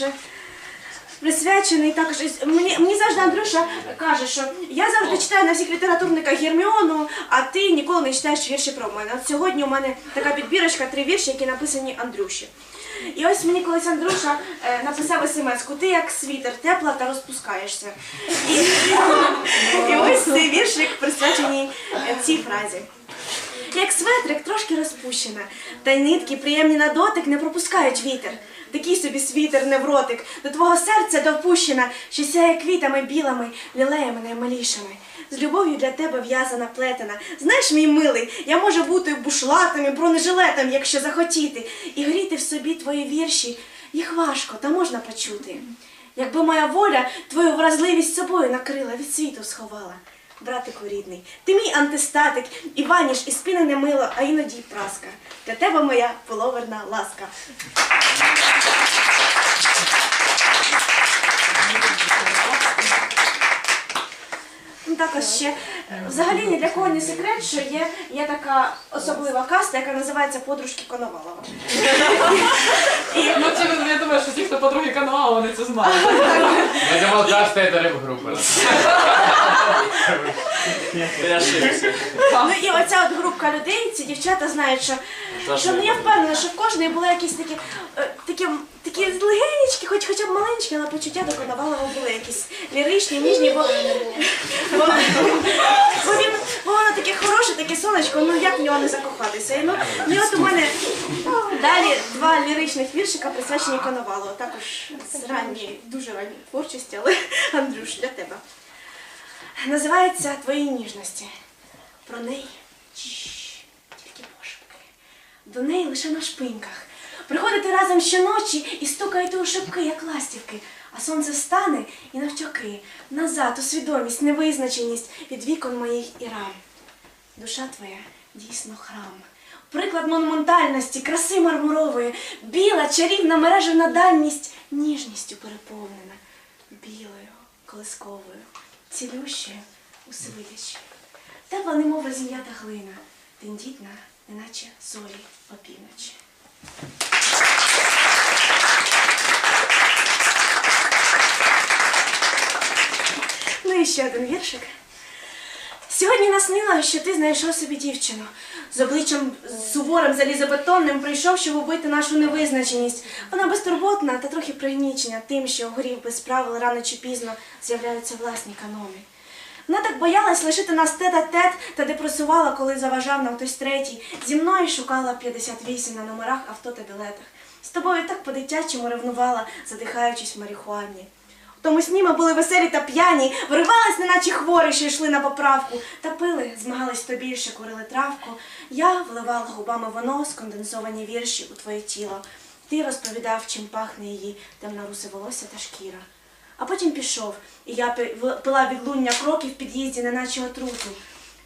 вірш присвячений також. Мені, мені завжди Андрюша каже, що я завжди читаю на всіх літературниках Герміону, а ти ніколи не читаєш вірші про мене. От сьогодні у мене така підбірочка, три вірші, які написані Андрюші. І ось мені колись Андрюша е, написав смс-ку, ти як світер, тепла та розпускаєшся. І, і ось цей віршик присвячений цій фразі. Як светрик трошки розпущена, та й нитки приємні на дотик не пропускають вітер. Такий собі світер невротик, до твого серця допущена, що сяє квітами білими, лілеями наймалішими. З любов'ю для тебе в'язана плетена. Знаєш, мій милий, я можу бути бушлатом і бронежилетом, якщо захотіти, і гріти в собі твої вірші. Їх важко, та можна почути. Якби моя воля твою вразливість собою накрила, від світу сховала. Братику рідний, ти мій антистатик, і ваніш, і спінене мило, а іноді й праска. Для тебе моя половерна ласка. Ну, також ще взагалі ні для кого не секрет, що є, є така особлива каста, яка називається Подружки Коновалова. Ну, ті, я думаю, що ті, хто подруги каналу, вони це знають. Я думал, каста это рэп-группа. Ошибся. Ну і оця от групка людей, ці дівчата знають, що, що ну я впевнена, що в кожної були якісь такі, е, такі, такі легенечки, хоч хоча б маленькі, але почуття до Коновалова були якісь ліричні, ніжні, бо, бо, бо він бо воно таке хороше, таке сонечко, ну як в нього не закохатися. І, ну, і от у мене далі два ліричних віршика присвячені Коновалову, також з ранньої, дуже ранньої творчості, але Андрюш, для тебе. Називається Твої ніжності. Про неї тільки пошепки. До неї лише на шпиньках. Приходите разом щоночі і стукаєте у шибки, як ластівки. А сонце встане і навтьоки, назад у свідомість, невизначеність від вікон моїх і рам. Душа твоя дійсно храм. Приклад монументальності, краси мармурової, біла, чарівна мережена дальність, ніжністю переповнена, білою, колисковою, цілющою, усивидячою. Тепла немова зім'ята глина, тендітна, неначе зорі опівночі. Ну і ще один віршик. Сьогодні наснила, що ти знайшов собі дівчину. З обличчям суворим, залізобетонним прийшов, щоб убити нашу невизначеність. Вона безтурботна та трохи пригнічена тим, що горів без правил рано чи пізно з'являються власні канони. Вона так боялась лишити нас тет-а-тет та депресувала, коли заважав нам хтось третій. Зі мною шукала 58 на номерах авто та білетах. З тобою так по-дитячому ревнувала, задихаючись в марихуані. Тому сні ми були веселі та п'яні, виривались, неначе хворі, що йшли на поправку, та пили, змагались то більше, курили травку. Я вливала губами вино, сконденсовані вірші у твоє тіло. Ти розповідав, чим пахне її темно-русе волосся та шкіра. А потім пішов, і я пила відлуння кроків в під'їзді, неначе отруту.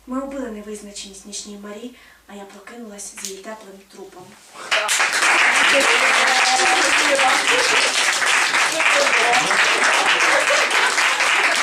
Ми убили невизначеність нічній марі, а я прокинулась з її теплим трупом.